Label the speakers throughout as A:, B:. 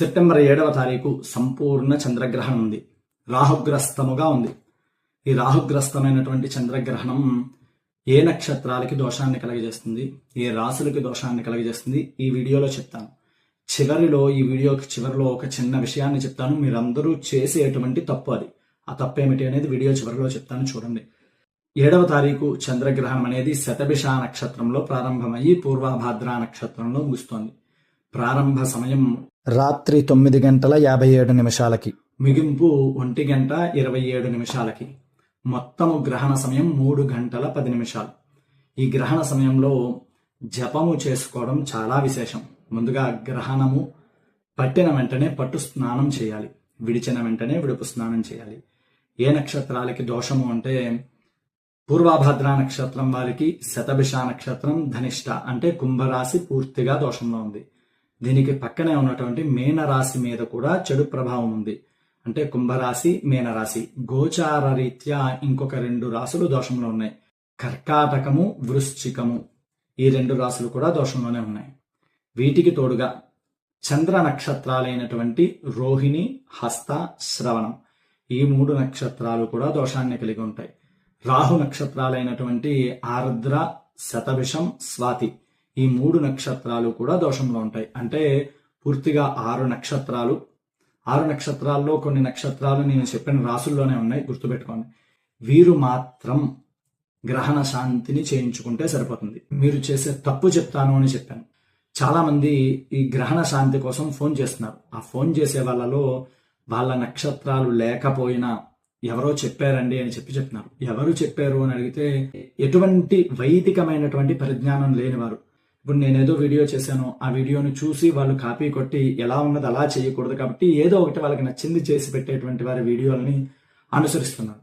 A: September ఏడవ తారీఖు సంపూర్ణ చంద్రగ్రహణం ఉంది. రాహుగ్రస్తముగా ఉంది. ఈ రాహుగ్రస్తమైనటువంటి చంద్రగ్రహణం ఏ నక్షత్రాలకి దోషాన్ని కలగజేస్తుంది? ఏ రాశులకి దోషాన్ని కలగజేస్తుంది? ఈ వీడియోలో చెప్తాను. చివరిలో ఈ వీడియోకి చివరిలో ఒక చిన్న విషయాన్ని చెప్తాను. మీరందరూ చేసేటువంటి తప్పు అది. ఆ తప్పు ఏమిటి అనేది వీడియో చివరిలో చెప్తాను. చూడండి. ఏడవ తారీఖు చంద్రగ్రహణం అనేది శతభిష నక్షత్రంలో ప్రారంభమయ్యి పూర్వభాద్ర నక్షత్రంలో ముగుస్తోంది. ప్రారంభ సమయం రాత్రి తొమ్మిది గంటల యాభై ఏడు నిమిషాలకి. మిగింపు ఒంటి గంట ఇరవై ఏడు నిమిషాలకి. మొత్తము గ్రహణ సమయం మూడు గంటల పది నిమిషాలు. ఈ గ్రహణ సమయంలో జపము చేసుకోవడం చాలా విశేషం. ముందుగా గ్రహణము పట్టిన వెంటనే పట్టు స్నానం చేయాలి. విడిచిన వెంటనే విడుపు స్నానం చేయాలి. ఏ నక్షత్రాలకి దోషము అంటే పూర్వభద్ర నక్షత్రం వారికి శతభిష నక్షత్రం ధనిష్ట అంటే కుంభరాశి పూర్తిగా దోషంలో ఉంది. దీనికి పక్కనే ఉన్నటువంటి మేనరాశి మీద కూడా చెడు ప్రభావం ఉంది. అంటే కుంభరాశి మీనరాశి. గోచార రీత్యా ఇంకొక రెండు రాశులు దోషంలో ఉన్నాయి. కర్కాటకము వృశ్చికము ఈ రెండు రాశులు కూడా దోషంలోనే ఉన్నాయి. వీటికి తోడుగా చంద్ర నక్షత్రాలైనటువంటి రోహిణి హస్త శ్రవణం ఈ మూడు నక్షత్రాలు కూడా దోషాన్ని కలిగి ఉంటాయి. రాహు నక్షత్రాలైనటువంటి ఆర్ద్ర శతభిషం స్వాతి ఈ మూడు నక్షత్రాలు కూడా దోషంలో ఉంటాయి. అంటే పూర్తిగా ఆరు నక్షత్రాలు. ఆరు నక్షత్రాల్లో కొన్ని నక్షత్రాలు నేను చెప్పిన రాసుల్లోనే ఉన్నాయి గుర్తుపెట్టుకోండి. వీరు మాత్రం గ్రహణ శాంతిని చేయించుకుంటే సరిపోతుంది. మీరు చేసే తప్పు చెప్తాను అని చెప్పాను. చాలామంది ఈ గ్రహణ శాంతి కోసం ఫోన్ చేస్తున్నారు. ఆ ఫోన్ చేసే వాళ్ళలో వాళ్ళ నక్షత్రాలు లేకపోయినా ఎవరో చెప్పారండి అని చెప్పి చెప్తున్నారు. ఎవరు చెప్పారు అని అడిగితే ఎటువంటి వైదికమైనటువంటి పరిజ్ఞానం లేనివారు. ఇప్పుడు నేనేదో వీడియో చేశాను ఆ వీడియోను చూసి వాళ్ళు కాపీ కొట్టి ఎలా ఉన్నది అలా చేయకూడదు కాబట్టి ఏదో ఒకటి వాళ్ళకి నచ్చింది చేసి పెట్టేటువంటి వారి వీడియోలని అనుసరిస్తున్నారు.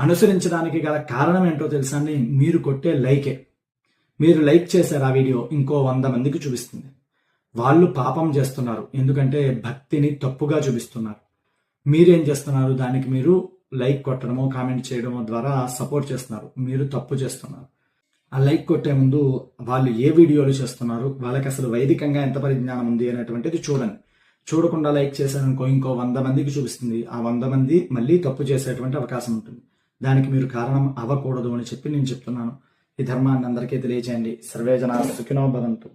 A: అనుసరించడానికి గల కారణం ఏంటో తెలుసా అండి? మీరు కొట్టే లైకే. మీరు లైక్ చేశారు ఆ వీడియో ఇంకో వంద మందికి చూపిస్తుంది. వాళ్ళు పాపం చేస్తున్నారు ఎందుకంటే భక్తిని తప్పుగా చూపిస్తున్నారు. మీరేం చేస్తున్నారు? దానికి మీరు లైక్ కొట్టడమో కామెంట్ చేయడమో ద్వారా సపోర్ట్ చేస్తున్నారు. మీరు తప్పు చేస్తున్నారు. ఆ లైక్ కొట్టే ముందు వాళ్ళు ఏ వీడియోలు చేస్తున్నారు వాళ్ళకి అసలు వైదికంగా ఎంత పరిజ్ఞానం ఉంది అనేటువంటిది చూడండి. చూడకుండా లైక్ చేశారనుకో ఇంకో వంద మందికి చూపిస్తుంది. ఆ వంద మంది మళ్ళీ తప్పు చేసేటువంటి అవకాశం ఉంటుంది. దానికి మీరు కారణం అవ్వకూడదు అని చెప్పి నేను చెప్తున్నాను. ఈ ధర్మాన్ని అందరికీ తెలియజేయండి. సర్వేజన సుఖినో భవంతు.